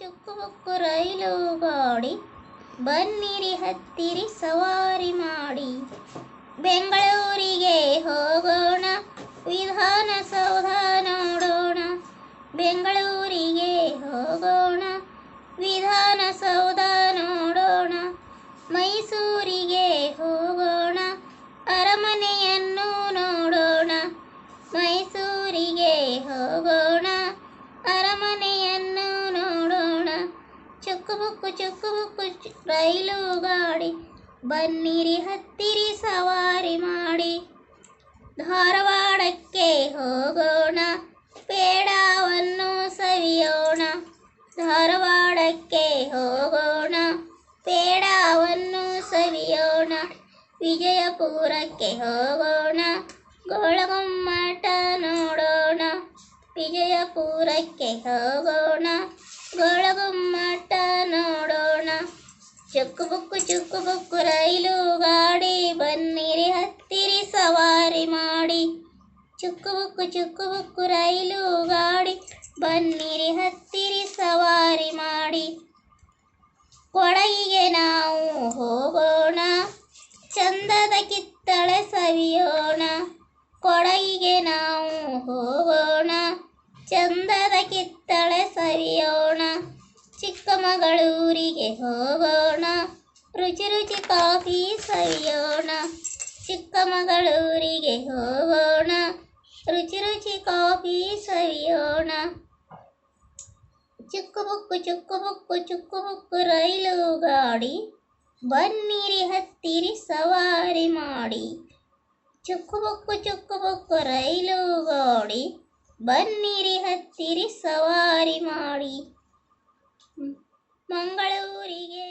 ಚುಕ್ಕು ಬುಕ್ಕು ರೈಲು ಗಾಡಿ ಬನ್ನಿರಿ, ಹತ್ತಿರಿ, ಸವಾರಿ ಮಾಡಿ. ಬೆಂಗಳೂರಿಗೆ ಹೋಗೋಣ ವಿಧಾನಸೌಧ ನೋಡೋಣ. ಬೆಂಗಳೂರಿಗೆ ಹೋಗೋಣ ವಿಧಾನಸೌಧ ನೋಡೋಣ. ಮೈಸೂರಿಗೆ ಹೋಗೋಣ, ಅರಮನೆಯನ್ನು ನೋಡೋಣ. ಮೈಸೂರಿಗೆ ಹೋಗೋಣ. ಚುಕ್ಕು ಬುಕ್ಕು ಚುಕ್ಕು ಬುಕ್ಕು ರೈಲು ಗಾಡಿ. ಬನ್ನಿರಿ, ಹತ್ತಿರಿ, ಸವಾರಿ ಮಾಡಿ. ಧಾರವಾಡಕ್ಕೆ ಹೋಗೋಣ, ಪೇಡಾವನ್ನು ಸವಿಯೋಣ. ಧಾರವಾಡಕ್ಕೆ ಹೋಗೋಣ, ಪೇಡಾವನ್ನು ಸವಿಯೋಣ. ವಿಜಯಪುರಕ್ಕೆ ಹೋಗೋಣ, ಗೋಳಗುಮ್ಮಟ ನೋಡೋಣ. ವಿಜಯಪುರಕ್ಕೆ ಹೋಗೋಣ ಗೋಳಗುಮ್ಮಟ ನೋಡೋಣ ಚುಕ್ಕು ಬುಕ್ಕು ಚುಕ್ಕು ಬುಕ್ಕು ರೈಲು ಗಾಡಿ ಬನ್ನಿರಿ, ಹತ್ತಿರಿ ಸವಾರಿ ಮಾಡಿ. ಚುಕ್ಕು ಬುಕ್ಕು ಚುಕ್ಕು ಬುಕ್ಕು ರೈಲು ಗಾಡಿ ಬನ್ನಿರಿ, ಹತ್ತಿರಿ ಸವಾರಿ ಮಾಡಿ. ಕೊಡಗಿಗೆ ನಾವು ಹೋಗೋಣ, ಚಂದದ ಕಿತ್ತಳೆ ಸವಿಯೋಣ. ಕೊಡಗಿಗೆ ನಾವು ಹೋಗೋಣ, ಚಂದದ ಸವಿಯೋಣ ಚಿಕ್ಕಮಗಳೂರಿಗೆ ಹೋಗೋಣ. ರುಚಿ ರುಚಿ ಕಾಫಿ ಸವಿಯೋಣ. ಚಿಕ್ಕಮಗಳೂರಿಗೆ ಹೋಗೋಣ. ರುಚಿ ರುಚಿ ಕಾಫಿ ಸವಿಯೋಣ. ಚುಕ್ಕು ಬುಕ್ಕು ಚುಕ್ಕು ಬುಕ್ಕು ಚುಕ್ಕು ಬುಕ್ಕು ರೈಲು ಗಾಡಿ. ಬನ್ನಿರಿ, ಹತ್ತಿರಿ, ಸವಾರಿ ಮಾಡಿ. ಚುಕ್ಕು ಬುಕ್ಕು ಚುಕ್ಕು ಬುಕ್ಕು ರೈಲು ಗಾಡಿ. ಬನ್ನಿರಿ, ಹತ್ತಿರಿ, ಸವಾರಿ ಮಾಡಿ. ಮಂಗಳೂರಿಗೆ